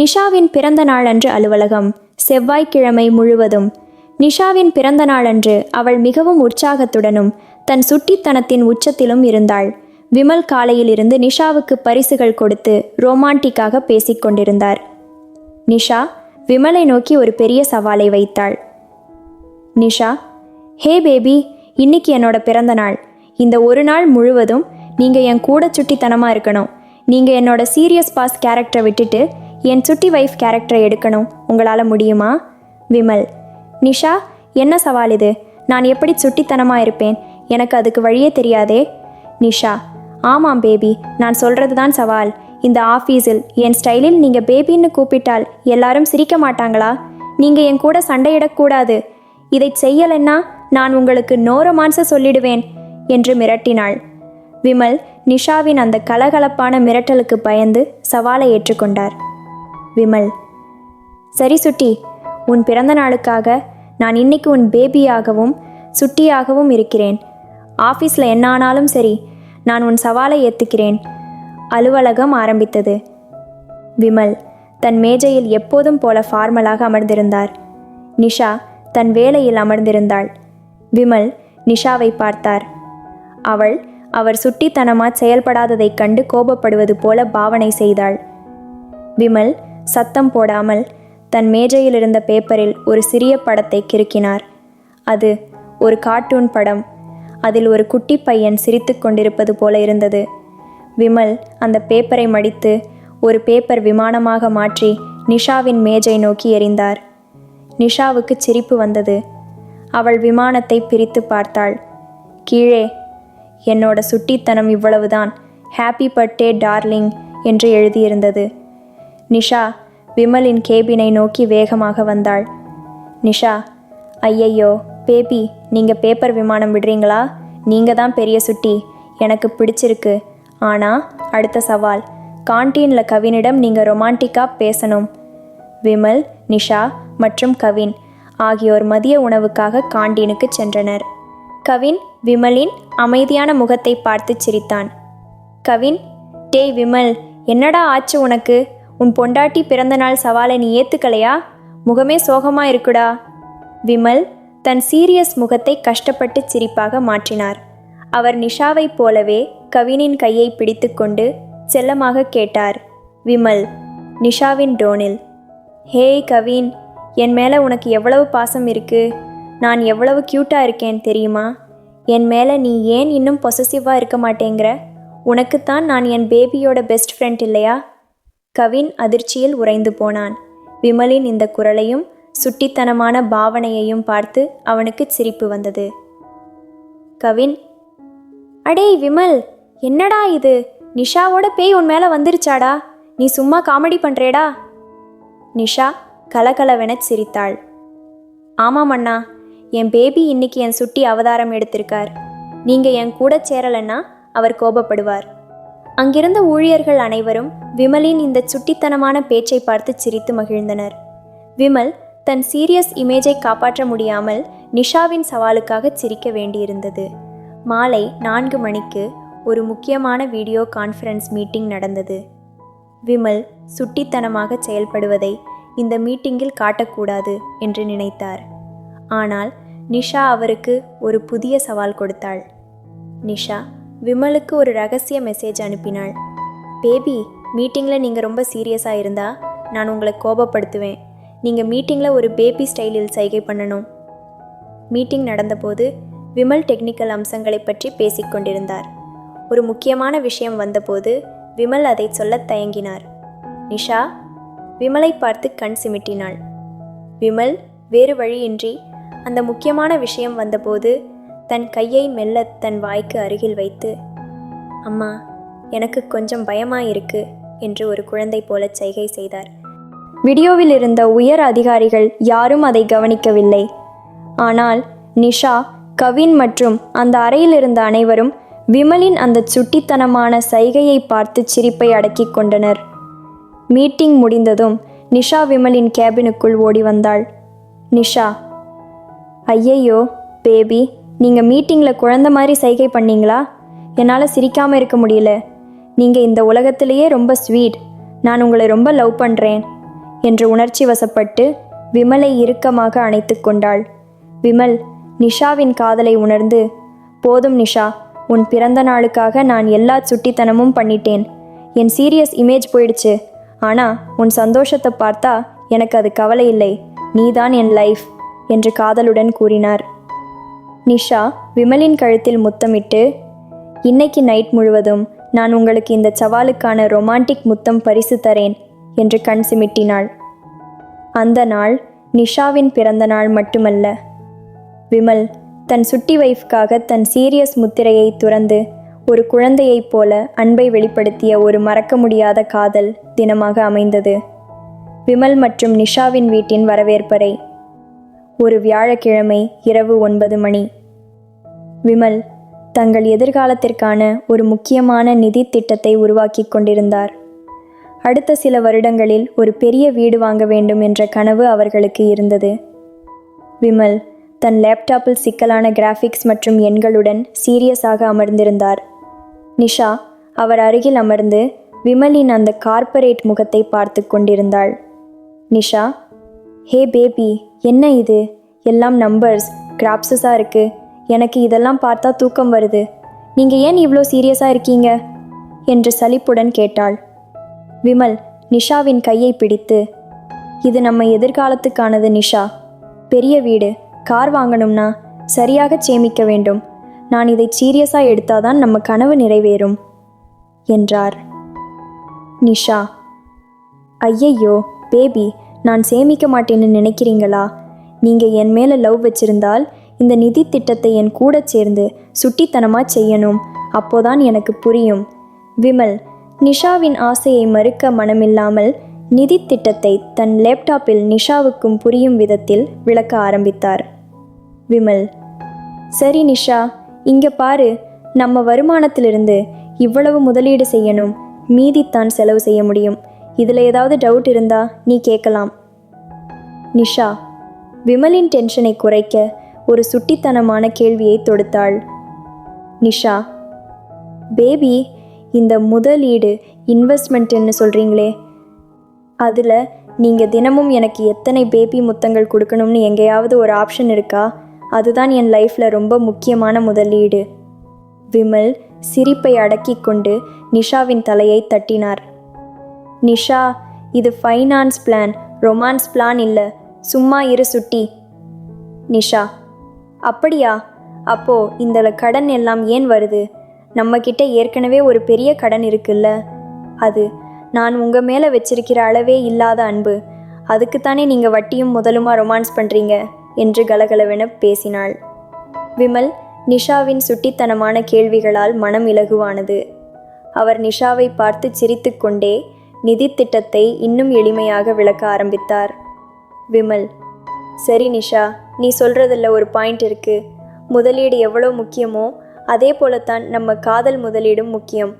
நிஷாவின் பிறந்த நாளன்று அலுவலகம் செவ்வாய்க்கிழமை முழுவதும். நிஷாவின் பிறந்த நாளன்று அவள் மிகவும் உற்சாகத்துடனும் தன் சுட்டித்தனத்தின் உச்சத்திலும் இருந்தாள். விமல் காலையிலிருந்து நிஷாவுக்கு பரிசுகள் கொடுத்து ரோமான்டிக்காக பேசிக்கொண்டிருந்தார் நிஷா விமலை நோக்கி ஒரு பெரிய சவாலை வைத்தாள். நிஷா ஹே பேபி இன்னைக்கு என்னோட பிறந்த நாள். இந்த ஒரு நாள் முழுவதும் நீங்கள் என் கூட சுட்டித்தனமாக இருக்கணும். நீங்கள் என்னோட சீரியஸ் பாஸ் கேரக்டரை விட்டுட்டு என் சுட்டி வைஃப் கேரக்டரை எடுக்கணும். உங்களால் முடியுமா? விமல் நிஷா என்ன சவால் இது? நான் எப்படி சுட்டித்தனமாக இருப்பேன்? எனக்கு அதுக்கு வழியே தெரியாதே. நிஷா ஆமாம் பேபி நான் சொல்கிறது தான் சவால். இந்த ஆஃபீஸில் என் ஸ்டைலில் நீங்கள் பேபின்னு கூப்பிட்டால் எல்லாரும் சிரிக்க மாட்டாங்களா? நீங்கள் என் கூட சண்டையிடக்கூடாது இதை செய்யலைன்னா நான் உங்களுக்கு நோ ரொமான்ஸை சொல்லிடுவேன் என்று மிரட்டினாள். விமல் நிஷாவின் அந்த கலகலப்பான மிரட்டலுக்கு பயந்து சவாலை ஏற்றுக்கொண்டார். விமல். சரி சுட்டி உன் பிறந்த நாளுக்காக நான் இன்னைக்கு உன் பேபியாகவும் சுட்டியாகவும் இருக்கிறேன். ஆஃபீஸில் என்ன ஆனாலும் சரி நான் உன் சவாலை ஏற்றுக்கிறேன் அலுவலகம் ஆரம்பித்தது. விமல் தன் மேஜையில் எப்போதும் போல ஃபார்மலாக அமர்ந்திருந்தார். நிஷா தன் வேலையில் அமர்ந்திருந்தாள். விமல் நிஷாவை பார்த்தார். அவள் அவர் சுட்டித்தனமாய் செயல்படாததைக் கண்டு கோபப்படுவது போல பாவனை செய்தாள். விமல் சத்தம் போடாமல் தன் மேஜையில் இருந்த பேப்பரில் ஒரு சிறிய படத்தை கிறுக்கினார். அது ஒரு கார்ட்டூன் படம். அதில் ஒரு குட்டி பையன் சிரித்து கொண்டிருப்பது போல இருந்தது. விமல் அந்த பேப்பரை மடித்து ஒரு பேப்பர் விமானமாக மாற்றி நிஷாவின் மேஜை நோக்கி எறிந்தார். நிஷாவுக்கு சிரிப்பு வந்தது. அவள் விமானத்தை பிரித்து பார்த்தாள். கீழே என்னோட சுட்டித்தனம் இவ்வளவுதான். ஹாப்பி பர்த்டே டார்லிங் என்று எழுதியிருந்தது. நிஷா விமலின் கேபினை நோக்கி வேகமாக வந்தாள். நிஷா ஐயையோ பேபி நீங்கள் பேப்பர் விமானம் விடுறீங்களா? நீங்கள் தான் பெரிய சுட்டி எனக்கு பிடிச்சிருக்கு. ஆனால் அடுத்த சவால் கான்டீனில் கவினிடம் நீங்கள் ரொமான்டிக்காக பேசணும். விமல் நிஷா மற்றும் கவின் ஆகியோர் மதிய உணவுக்காக காண்டீனுக்கு சென்றனர். கவின் விமலின் அமைதியான முகத்தை பார்த்து சிரித்தான். கவின் டேய் விமல் என்னடா ஆச்சு உனக்கு? உன் பொண்டாட்டி பிறந்தநாள் சவாலை நீ ஏத்துக்கலையா? முகமே சோகமா இருக்குடா. விமல் தன் சீரியஸ் முகத்தை கஷ்டப்பட்டு சிரிப்பாக மாற்றினார். அவர் நிஷாவைப் போலவே கவினின் கையை பிடித்துக்கொண்டு செல்லமாக கேட்டார். விமல் நிஷாவின் டோனில் ஹேய் கவின் என் மேலே உனக்கு எவ்வளவு பாசம் இருக்கு? நான் எவ்வளவு க்யூட்டாக இருக்கேன் தெரியுமா? என் மேலே நீ ஏன் இன்னும் பொசசிவாக இருக்க மாட்டேங்கிற? உனக்குத்தான் நான் என் பேபியோட பெஸ்ட் ஃப்ரெண்ட் இல்லையா? கவின் அதிர்ச்சியில் உறைந்து போனான். விமலின் இந்த குரலையும் சுட்டித்தனமான பாவனையையும் பார்த்து அவனுக்கு சிரிப்பு வந்தது. கவின் அடேய் விமல் என்னடா இது? நிஷாவோட பேய் உன் மேலே வந்துருச்சாடா? நீ சும்மா காமெடி பண்ணுறேடா நிஷா கலகலவென சிரித்தாள். ஆமாம் அண்ணா என் பேபி இன்னைக்கு என் சுட்டி அவதாரம் எடுத்திருக்கார். நீங்கள் என் கூட சேரலன்னா அவர் கோபப்படுவார். அங்கிருந்த ஊழியர்கள் அனைவரும் விமலின் இந்த சுட்டித்தனமான பேச்சை பார்த்து சிரித்து மகிழ்ந்தனர். விமல் தன் சீரியஸ் இமேஜை காப்பாற்ற முடியாமல் நிஷாவின் சவாலுக்காக சிரிக்க வேண்டியிருந்தது. மாலை நான்கு மணிக்கு ஒரு முக்கியமான வீடியோ கான்ஃபரன்ஸ் மீட்டிங் நடந்தது. விமல் சுட்டித்தனமாக செயல்படுவதை இந்த மீட்டிங்கில் காட்டக்கூடாது என்று நினைத்தார். ஆனால் நிஷா அவருக்கு ஒரு புதிய சவால் கொடுத்தாள். நிஷா விமலுக்கு ஒரு ரகசிய மெசேஜ் அனுப்பினாள். பேபி மீட்டிங்கில் நீங்கள் ரொம்ப சீரியஸாக இருந்தா நான் உங்களை கோபப்படுத்துவேன். நீங்கள் மீட்டிங்கில் ஒரு பேபி ஸ்டைலில் சைகை பண்ணணும். மீட்டிங் நடந்தபோது விமல் டெக்னிக்கல் அம்சங்களை பற்றி பேசிக்கொண்டிருந்தார் ஒரு முக்கியமான விஷயம் வந்தபோது விமல் அதை சொல்லத் தயங்கினார். நிஷா விமலை பார்த்து கண் சிமிட்டினாள். விமல் வேறு வழியின்றி அந்த முக்கியமான விஷயம் வந்தபோது தன் கையை மெல்ல தன் வாய்க்கு அருகில் வைத்து அம்மா எனக்கு கொஞ்சம் பயமா இருக்கு என்று ஒரு குழந்தை போல சைகை செய்தார். வீடியோவில் இருந்த உயர் அதிகாரிகள் யாரும் அதை கவனிக்கவில்லை. ஆனால் நிஷா கவின் மற்றும் அந்த அறையில் இருந்த அனைவரும் விமலின் அந்த சுட்டித்தனமான சைகையை பார்த்து சிரிப்பை அடக்கிக் கொண்டனர். மீட்டிங் முடிந்ததும் நிஷா விமலின் கேபினுக்குள் ஓடி வந்தாள். நிஷா. ஐயையோ பேபி. நீங்கள் மீட்டிங்கில் குழந்த மாதிரி சைகை பண்ணீங்களா? என்னால் சிரிக்காமல் இருக்க முடியல. நீங்கள் இந்த உலகத்திலேயே ரொம்ப ஸ்வீட் நான் உங்களை ரொம்ப லவ் பண்ணுறேன் என்று உணர்ச்சி வசப்பட்டு விமலை இறுக்கமாக அணைத்து கொண்டாள். விமல் நிஷாவின் காதலை உணர்ந்து போதும் நிஷா உன் பிறந்த நாளுக்காக நான் எல்லா சுட்டித்தனமும் பண்ணிட்டேன். என் சீரியஸ் இமேஜ் போயிடுச்சு. ஆனால் உன் சந்தோஷத்தை பார்த்தா எனக்கு அது கவலை இல்லை. நீதான் என் லைஃப் என்று காதலுடன் கூறினார். நிஷா விமலின் கழுத்தில் முத்தமிட்டு இன்னைக்கு நைட் முழுவதும் நான் உங்களுக்கு இந்த சவாலுக்கான ரொமான்டிக் முத்தம் பரிசு தரேன் என்று கண் சிமிட்டினாள். அந்த நாள் நிஷாவின் பிறந்த நாள் மட்டுமல்ல. விமல் தன் சுட்டி வைஃப்காக தன் சீரியஸ் முத்திரையை துறந்து ஒரு குழந்தையைப் போல அன்பை வெளிப்படுத்திய ஒரு மறக்க முடியாத காதல் தினமாக அமைந்தது. விமல் மற்றும் நிஷாவின் வீட்டின் வரவேற்பறை. ஒரு வியாழக்கிழமை இரவு ஒன்பது மணி. விமல் தங்கள் எதிர்காலத்திற்கான ஒரு முக்கியமான நிதி திட்டத்தை உருவாக்கி கொண்டிருந்தார். அடுத்த சில வருடங்களில் ஒரு பெரிய வீடு வாங்க வேண்டும் என்ற கனவு அவர்களுக்கு இருந்தது. விமல் தன் லேப்டாப்பில் சிக்கலான கிராஃபிக்ஸ் மற்றும் எண்களுடன் சீரியஸாக அமர்ந்திருந்தார். நிஷா அவர் அருகில் அமர்ந்து விமலின் அந்த கார்ப்பரேட் முகத்தை பார்த்து கொண்டிருந்தாள். நிஷா ஹே பேபி என்ன இது? எல்லாம் நம்பர்ஸ் கிராப்ஸஸாக இருக்குது எனக்கு இதெல்லாம் பார்த்தா தூக்கம் வருது. நீங்கள் ஏன் இவ்வளோ சீரியஸாக இருக்கீங்க? என்று சலிப்புடன் கேட்டாள். விமல் நிஷாவின் கையை பிடித்து இது நம்ம எதிர்காலத்துக்கானது நிஷா. பெரிய வீடு கார் வாங்கணும்னா சரியாக சேமிக்க வேண்டும். நான் இதை சீரியஸாக எடுத்தாதான் நம்ம கனவு நிறைவேறும் என்றார். நிஷா ஐயையோ பேபி நான் சேமிக்க மாட்டேன்னு நினைக்கிறீங்களா? நீங்கள் என் மேலே லவ் வச்சிருந்தால் இந்த நிதி திட்டத்தை என் கூட சேர்ந்து சுட்டித்தனமாக செய்யணும். அப்போதான் எனக்கு புரியும். விமல் நிஷாவின் ஆசையை மறுக்க மனமில்லாமல் நிதி திட்டத்தை தன் லேப்டாப்பில் நிஷாவுக்கும் புரியும் விதத்தில் விளக்க ஆரம்பித்தார். விமல் சரி நிஷா இங்க பாரு. நம்ம வருமானத்திலிருந்து இவ்வளவு முதலீடு செய்யணும். மீதித்தான் செலவு செய்ய முடியும். இதில் ஏதாவது டவுட் இருந்தா நீ கேட்கலாம். நிஷா விமலின் டென்ஷனை குறைக்க ஒரு சுட்டித்தனமான கேள்வியை தொடுத்தாள். நிஷா பேபி இந்த முதலீடு இன்வெஸ்ட்மெண்ட்டுன்னு சொல்கிறீங்களே அதில் நீங்கள் தினமும் எனக்கு எத்தனை பேபி முத்தங்கள் கொடுக்கணும்னு எங்கேயாவது ஒரு ஆப்ஷன் இருக்கா? அதுதான் என் லைஃப்பில் ரொம்ப முக்கியமான முதலீடு விமல் சிரிப்பை அடக்கி கொண்டு நிஷாவின் தலையை தட்டினார். நிஷா இது ஃபைனான்ஸ் பிளான் ரொமான்ஸ் பிளான் இல்லை. சும்மா இரு சுட்டி. நிஷா அப்படியா? அப்போ இந்த கடன் எல்லாம் ஏன் வருது? நம்மக்கிட்ட ஏற்கனவே ஒரு பெரிய கடன் இருக்குல்ல? அது நான் உங்கள் மேலே வச்சிருக்கிற அளவே இல்லாத அன்பு. அதுக்குத்தானே நீங்கள் வட்டியும் முதலுமா ரொமான்ஸ் பண்ணுறீங்க என்று கலகலவென பேசினாள். விமல் நிஷாவின் சுட்டித்தனமான கேள்விகளால் மனம் இலகுவானது. அவர் நிஷாவை பார்த்து சிரித்துக்கொண்டே நிதி திட்டத்தை இன்னும் எளிமையாக விளக்க ஆரம்பித்தார். விமல் சரி நிஷா நீ சொல்கிறதில் ஒரு பாயிண்ட் இருக்குது முதலீடு எவ்வளோ முக்கியமோ அதே போலத்தான் நம்ம காதல் முதலீடும் முக்கியம்.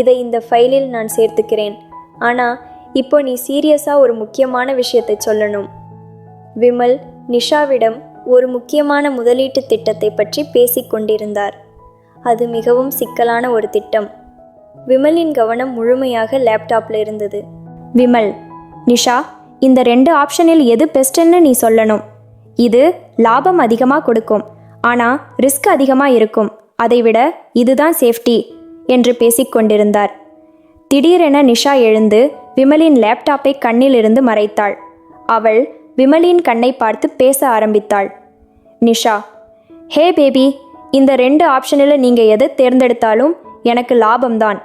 இதை இந்த ஃபைலில் நான் சேர்த்துக்கிறேன். ஆனால் இப்போ நீ சீரியஸாக ஒரு முக்கியமான விஷயத்தை சொல்லணும். விமல் நிஷாவிடம் ஒரு முக்கியமான முதலீட்டு திட்டத்தை பற்றி பேசிக்கொண்டிருந்தார் அது மிகவும் சிக்கலான ஒரு திட்டம். விமலின் கவனம் முழுமையாக லேப்டாப்பில் இருந்தது. விமல் நிஷா இந்த ரெண்டு ஆப்ஷனில் எது பெஸ்ட்டுன்னு நீ சொல்லணும். இது லாபம் அதிகமாக கொடுக்கும். ஆனால் ரிஸ்க் அதிகமாக இருக்கும். அதைவிட இதுதான் சேஃப்டி என்று பேசிக்கொண்டிருந்தார் திடீரென நிஷா எழுந்து விமலின் லேப்டாப்பை கண்ணிலிருந்து மறைத்தாள். அவள் விமலின் கண்ணை பார்த்து பேச ஆரம்பித்தாள். நிஷா ஹே பேபி இந்த ரெண்டு ஆப்ஷனில் நீங்கள் எது தேர்ந்தெடுத்தாலும் எனக்கு லாபம்தான்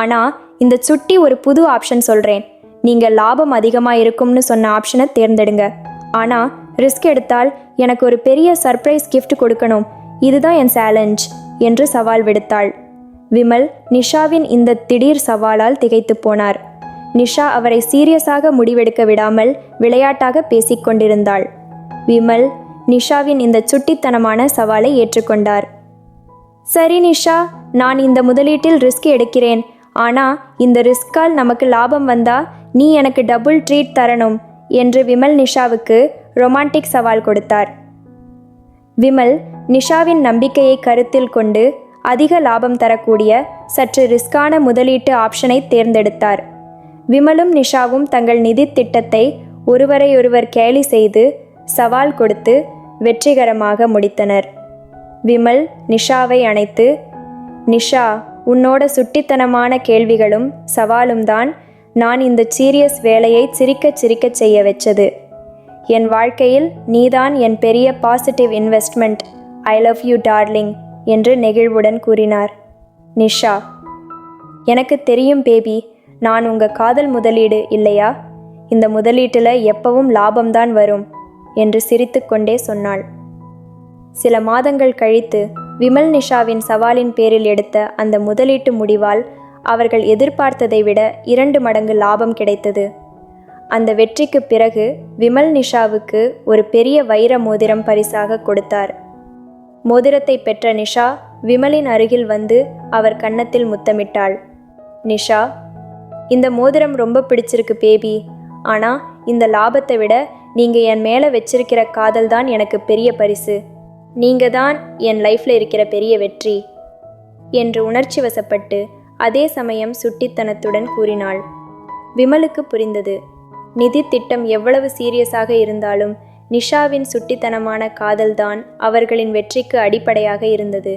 ஆனால் இந்த சுட்டி ஒரு புது ஆப்ஷன் சொல்கிறேன் நீங்கள் லாபம் அதிகமாக இருக்கும்னு சொன்ன ஆப்ஷனை தேர்ந்தெடுங்க. ஆனால் ரிஸ்க் எடுத்தால் எனக்கு ஒரு பெரிய சர்ப்ரைஸ் கிஃப்ட் கொடுக்கணும். இதுதான் என் சேலஞ்ச் என்று சவால் விடுத்தாள். விமல் நிஷாவின் இந்த திடீர் சவாலால் திகைத்து போனார். நிஷா அவரை சீரியஸாக முடிவெடுக்க விடாமல் விளையாட்டாக பேசிக்கொண்டிருந்தாள் விமல் நிஷாவின் இந்த சுட்டித்தனமான சவாலை ஏற்றுக்கொண்டார். சரி நிஷா நான் இந்த முதலீட்டில் ரிஸ்க் எடுக்கிறேன். ஆனா இந்த ரிஸ்கால் நமக்கு லாபம் வந்தா நீ எனக்கு டபுள் ட்ரீட் தரணும் என்று விமல் நிஷாவுக்கு ரொமான்டிக் சவால் கொடுத்தார். விமல் நிஷாவின் நம்பிக்கையை கருத்தில் கொண்டு அதிக லாபம் தரக்கூடிய சற்று ரிஸ்கான முதலீட்டு ஆப்ஷனை தேர்ந்தெடுத்தார். விமலும் நிஷாவும் தங்கள் நிதி திட்டத்தை ஒருவரையொருவர் கேலி செய்து சவால் கொடுத்து வெற்றிகரமாக முடித்தனர். விமல் நிஷாவை அணைத்து நிஷா உன்னோட சுட்டித்தனமான கேள்விகளும் சவாலும் தான் நான் இந்த சீரியஸ் வேலையை சிரிக்கச் சிரிக்கச் செய்ய வச்சது. என் வாழ்க்கையில் நீதான் என் பெரிய positive investment I love you darling என்று நெகிழ்வுடன் கூறினார். நிஷா எனக்கு தெரியும் பேபி நான் உங்கள் காதல் முதலீடு இல்லையா? இந்த முதலீட்டில் எப்பவும் லாபம்தான் வரும் என்று சிரித்துக்கொண்டே சொன்னாள். சில மாதங்கள் கழித்து விமல் நிஷாவின் சவாலின் பேரில் எடுத்த அந்த முதலீட்டு முடிவால் அவர்கள் எதிர்பார்த்ததை விட இரண்டு மடங்கு லாபம் கிடைத்தது. அந்த வெற்றிக்கு பிறகு விமல் நிஷாவுக்கு ஒரு பெரிய வைர மோதிரம் பரிசாக கொடுத்தார். மோதிரத்தை பெற்ற நிஷா விமலின் அருகில் வந்து அவர் கன்னத்தில் முத்தமிட்டாள். நிஷா இந்த மோதிரம் ரொம்ப பிடிச்சிருக்கு பேபி. ஆனால் இந்த லாபத்தை விட நீங்கள் என் மேலே வச்சிருக்கிற காதல் தான் எனக்கு பெரிய பரிசு. நீங்கள் தான் என் லைஃப்பில் இருக்கிற பெரிய வெற்றி என்று உணர்ச்சி வசப்பட்டு அதே சமயம் சுட்டித்தனத்துடன் கூறினாள். விமலுக்கு புரிந்தது. நிதி திட்டம் எவ்வளவு சீரியஸாக இருந்தாலும் நிஷாவின் சுட்டித்தனமான காதல்தான் அவர்களின் வெற்றிக்கு அடிப்படையாக இருந்தது.